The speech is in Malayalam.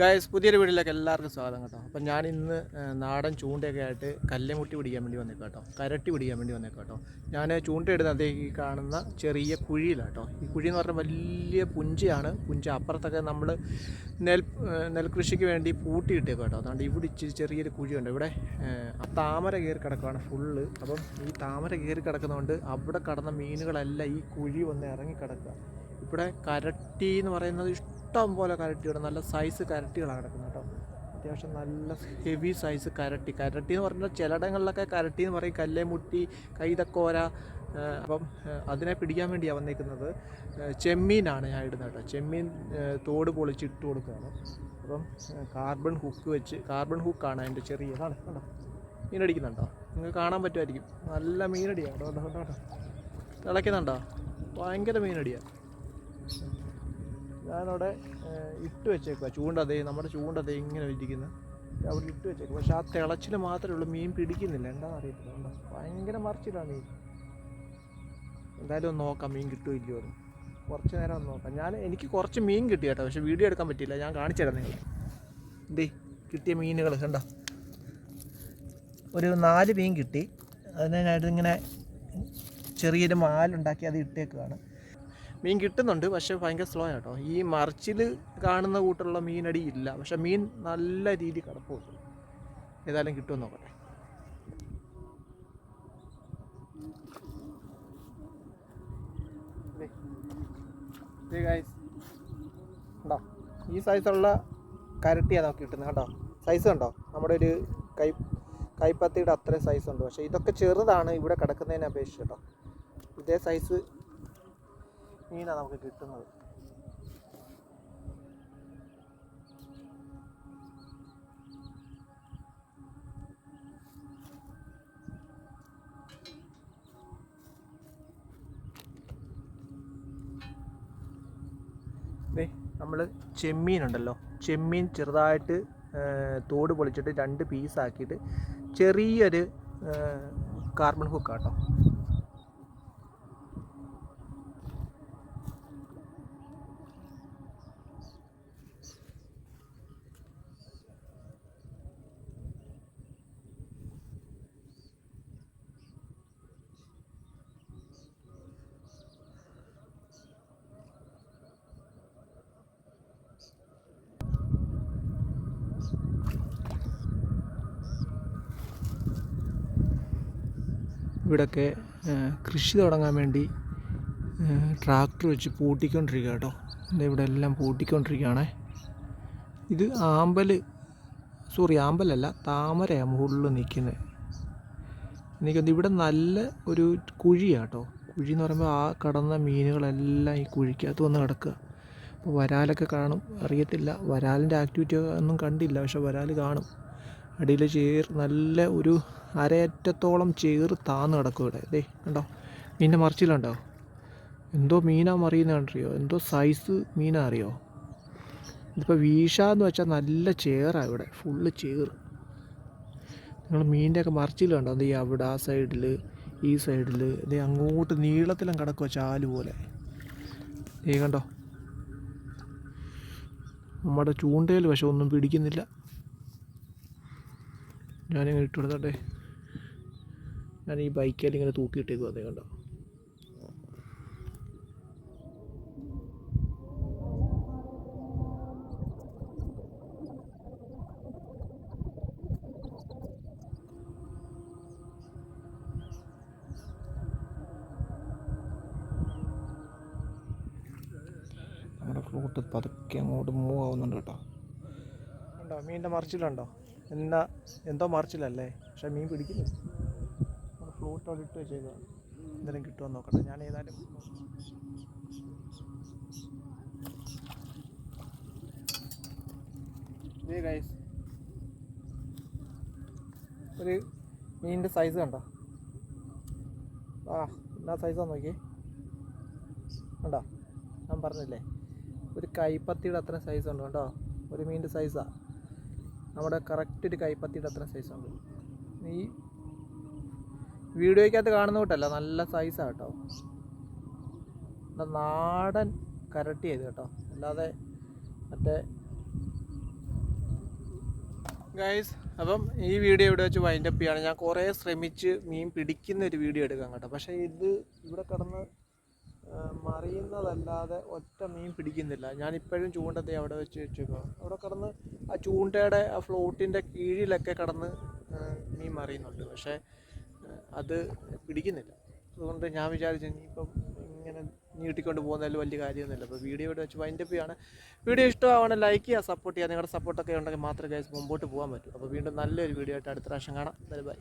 ഗായസ് പുതിയൊരു വീഡിയോയിലേക്ക് എല്ലാവർക്കും സ്വാഗതം കേട്ടോ. അപ്പം ഞാൻ ഇന്ന് നാടൻ ചൂണ്ടയൊക്കെ ആയിട്ട് കല്ലുമുട്ടി പിടിക്കാൻ വേണ്ടി വന്നേക്കാം കേട്ടോ. കരട്ടി പിടിക്കാൻ വേണ്ടി വന്നേക്കാം കേട്ടോ. ഞാൻ ചൂണ്ടയിടുന്ന അതേ ഈ കാണുന്ന ചെറിയ കുഴിയിലാണ് കേട്ടോ. ഈ കുഴി എന്ന് പറഞ്ഞാൽ വലിയ പുഞ്ചയാണ്. പുഞ്ച അപ്പുറത്തൊക്കെ നമ്മൾ നെൽ നെൽകൃഷിക്ക് വേണ്ടി പൂട്ടിയിട്ടേക്കാം കേട്ടോ. അതുകൊണ്ട് ഇവിടെ ഇച്ചിരി ചെറിയൊരു കുഴിയുണ്ട്. ഇവിടെ താമര കയറി കിടക്കുകയാണ് ഫുള്ള് അപ്പം ഈ താമര കയറി കിടക്കുന്നതുകൊണ്ട് അവിടെ കടന്ന മീനുകളെല്ലാം ഈ കുഴി വന്ന് ഇറങ്ങി കിടക്കുക ഇവിടെ കരട്ടി എന്ന് പറയുന്നത് ഇഷ്ടം പോലെ കരട്ടികൾ നല്ല സൈസ് കരട്ടികളാണ് കിടക്കുന്നത് കേട്ടോ. അത്യാവശ്യം നല്ല ഹെവി സൈസ് കരട്ടി. കരട്ടി എന്ന് പറഞ്ഞാൽ ചിലയിടങ്ങളിലൊക്കെ കരട്ടി എന്ന് പറയും. കല്ലേമുട്ടി കൈതക്കോര അപ്പം അതിനെ പിടിക്കാൻ വേണ്ടിയാണ് വന്നേക്കുന്നത്. ആ, ചെമ്മീനാണ് ഞാൻ ഇടുന്നത് കേട്ടോ. ചെമ്മീൻ തോട് പൊളിച്ച് ഇട്ട് കൊടുക്കുകയാണ്. അപ്പം കാർബൺ ഹുക്ക് വെച്ച് കാർബൺ ഹുക്കാണ് അതിന്റെ ചെറിയ ഇതാണ് കണ്ടോ മീനടിക്കുന്നുണ്ടോ? നിങ്ങൾക്ക് കാണാൻ പറ്റുമായിരിക്കും. നല്ല മീനടിയാണ് കേട്ടോ കേട്ടോ കേട്ടോ തിളയ്ക്കുന്നുണ്ടോ? ഭയങ്കര മീനടിയാണ് ഞാനവിടെ ഇട്ട് വെച്ചേക്കുക ചൂണ്ട ചൂണ്ടതേ നമ്മുടെ ചൂണ്ട ചൂണ്ടതേ ഇങ്ങനെ ഇരിക്കുന്നു. അവിടെ ഇട്ട് വെച്ചേക്കുക പക്ഷെ ആ തിളച്ചിൽ മാത്രമേ ഉള്ളൂ. മീൻ പിടിക്കുന്നില്ല. എന്താണെന്ന് അറിയത്തില്ല. ഭയങ്കര മറിച്ചിലാണ് മീൻ. എന്തായാലും ഒന്ന് നോക്കാം. മീൻ കിട്ടുമോ ഇല്ലയോ കുറച്ച് നേരം ഒന്ന് നോക്കാം. ഞാൻ എനിക്ക് കുറച്ച് മീൻ കിട്ടി കേട്ടോ. പക്ഷെ വീഡിയോ എടുക്കാൻ പറ്റിയില്ല. ഞാൻ കാണിച്ചു തരാം നിങ്ങൾ എന്തേ കിട്ടിയ മീനുകൾ കണ്ടോ? ഒരു നാല് മീൻ കിട്ടി. അതിനായിട്ട് ഇങ്ങനെ ചെറിയൊരു മാലുണ്ടാക്കി അത് ഇട്ടേക്കുകയാണ് മീൻ കിട്ടുന്നുണ്ട് പക്ഷേ ഭയങ്കര സ്ലോ ആട്ടോ ഈ മറിച്ചിൽ കാണുന്ന കൂട്ടുള്ള മീനടി ഇല്ല. പക്ഷെ മീൻ നല്ല രീതി കിടപ്പുണ്ട് ഏതായാലും കിട്ടുമെന്ന് നോക്കട്ടെ. കണ്ടോ? ഈ സൈസുള്ള കരട്ടിയാണ് നമുക്ക് കിട്ടുന്നത് കണ്ടോ? സൈസ് കണ്ടോ? നമ്മുടെ ഒരു കൈ കൈപ്പത്തിയുടെ അത്രയും സൈസ് ഉണ്ട്. പക്ഷേ ഇതൊക്കെ ചെറുതാണ് ഇവിടെ കിടക്കുന്നതിനെ അപേക്ഷിച്ച് കേട്ടോ. ഇതേ സൈസ് മീനാണ് നമുക്ക് കിട്ടുന്നത്. നമ്മൾ ചെമ്മീൻ ഉണ്ടല്ലോ ചെമ്മീൻ ചെറുതായിട്ട് തോട് പൊളിച്ചിട്ട് രണ്ട് പീസാക്കിയിട്ട് ചെറിയൊരു കാർബൺ ഹുക്കാട്ടോ ഇവിടെയൊക്കെ കൃഷി തുടങ്ങാൻ വേണ്ടി ട്രാക്ടർ വെച്ച് പൂട്ടിക്കൊണ്ടിരിക്കുക കേട്ടോ. ഇവിടെ എല്ലാം പൂട്ടിക്കൊണ്ടിരിക്കുകയാണേ. ഇത് ആമ്പൽ സോറി ആമ്പലല്ല താമരയാണ് മുകളിൽ നിൽക്കുന്നത് എനിക്കൊന്ന് ഇവിടെ നല്ല ഒരു കുഴിയാണ് കേട്ടോ. കുഴി എന്ന് പറയുമ്പോൾ ആ കടന്ന മീനുകളെല്ലാം ഈ കുഴിക്കകത്ത് വന്ന് കിടക്കുക. അപ്പോൾ വരാലൊക്കെ കാണും. അറിയത്തില്ല. വരാലിന്റെ ആക്ടിവിറ്റി ഒന്നും കണ്ടില്ല. പക്ഷെ വരാൽ കാണും. അടിയിൽ ചേർ നല്ല ഒരു അരയറ്റത്തോളം ചേറ് താന്ന് കിടക്കും ഇവിടെ. ദേ കണ്ടോ? മീനിന്റെ മറിച്ചിലുണ്ടോ? എന്തോ മീനാ മറിയുന്ന കണ്ടറിയോ? എന്തോ സൈസ് മീനാ അറിയോ? ഇതിപ്പോൾ വീശ എന്ന് വെച്ചാൽ നല്ല ചേറാണ് ഇവിടെ. ഫുള്ള് ചേറ്. നിങ്ങൾ മീനിന്റെ ഒക്കെ മറിച്ചിൽ കണ്ടോ ദേ അവിടെ ആ സൈഡിൽ ഈ സൈഡിൽ ദേ അങ്ങോട്ട് നീളത്തിലും കിടക്കുക ചാൽ പോലെ. ഈ കണ്ടോ? നമ്മുടെ ചൂണ്ടയിൽ പക്ഷെ ഒന്നും പിടിക്കുന്നില്ല. ഞാനിങ്ങനെ ഇട്ട് കൊടുത്തട്ടെ. ഞാൻ ഈ ബൈക്കിൽ ഇങ്ങനെ തൂക്കിയിട്ടേക്കും അതേ കണ്ടോ? നമ്മുടെ ഫ്ലൂട്ട് പതുക്കെ അങ്ങോട്ട് മൂവ് ആവുന്നുണ്ട് കേട്ടോ. ഉണ്ടോ? മീനിന്റെ മറിച്ചിലുണ്ടോ? എന്നാ എന്തോ മറിച്ചിലല്ലേ? പക്ഷെ മീൻ പിടിക്കുന്നു നമ്മുടെ ഫ്ലൂട്ട് അവിടെ ഇട്ട് എന്തെങ്കിലും കിട്ടുമോ നോക്കട്ടെ. ഞാൻ ഏതായാലും ഗൈസ് ഒരു മീനിന്റെ സൈസ് കണ്ടോ? ആ എന്നാ സൈസാന്ന് നോക്കി കണ്ടോ? ഞാൻ പറഞ്ഞില്ലേ ഒരു കൈപ്പത്തിയുടെ അത്ര സൈസ് ഉണ്ട് കേട്ടോ ഒരു മീനിന്റെ സൈസാണ് നമ്മുടെ കറക്റ്റ് ഒരു കൈപ്പത്തിയുടെ അത്ര സൈസ് ഉണ്ട്. ഈ വീഡിയോയ്ക്കകത്ത് കാണുന്ന കൂട്ടല്ല നല്ല സൈസാണ് കേട്ടോ നാടൻ കരട്ടി ചെയ്ത് കേട്ടോ അല്ലാതെ മറ്റേ ഗൈസ് അപ്പം ഈ വീഡിയോ ഇവിടെ വെച്ച് വൈൻഡപ്പ് ചെയ്യാണ്. ഞാൻ കുറേ ശ്രമിച്ച് മീൻ പിടിക്കുന്ന ഒരു വീഡിയോ എടുക്കാൻ കേട്ടോ. പക്ഷേ ഇത് ഇവിടെ കിടന്ന് മറിയുന്നതല്ലാതെ ഒറ്റ മീൻ പിടിക്കുന്നില്ല. ഞാൻ ഇപ്പോഴും ചൂണ്ടത്തെ അവിടെ വെച്ച് വെച്ചേക്കുക അവിടെ കിടന്ന് ആ ചൂണ്ടയുടെ ആ ഫ്ലോട്ടിന്റെ കീഴിലൊക്കെ കിടന്ന് മീൻ മറിയുന്നുണ്ട്. പക്ഷേ അത് പിടിക്കുന്നില്ല. അതുകൊണ്ട് ഞാൻ വിചാരിച്ചു ഇനിയിപ്പം ഇങ്ങനെ നീട്ടിക്കൊണ്ട് പോകുന്നതിൽ വലിയ കാര്യമൊന്നുമില്ല. അപ്പോൾ വീഡിയോ ഇവിടെ വെച്ച് വൈൻഡപ്പ് ചെയ്യാണ്. വീഡിയോ ഇഷ്ടമാവണം ലൈക്ക് ചെയ്യുക സപ്പോർട്ട് ചെയ്യുക. നിങ്ങളുടെ സപ്പോർട്ടൊക്കെ ഉണ്ടെങ്കിൽ മാത്രമേ ഗൈസ് മുമ്പോട്ട് പോകാൻ പറ്റൂ. അപ്പോൾ വീണ്ടും നല്ലൊരു വീഡിയോ ആയിട്ട് അടുത്ത പ്രാവശ്യം കാണാം. ബൈ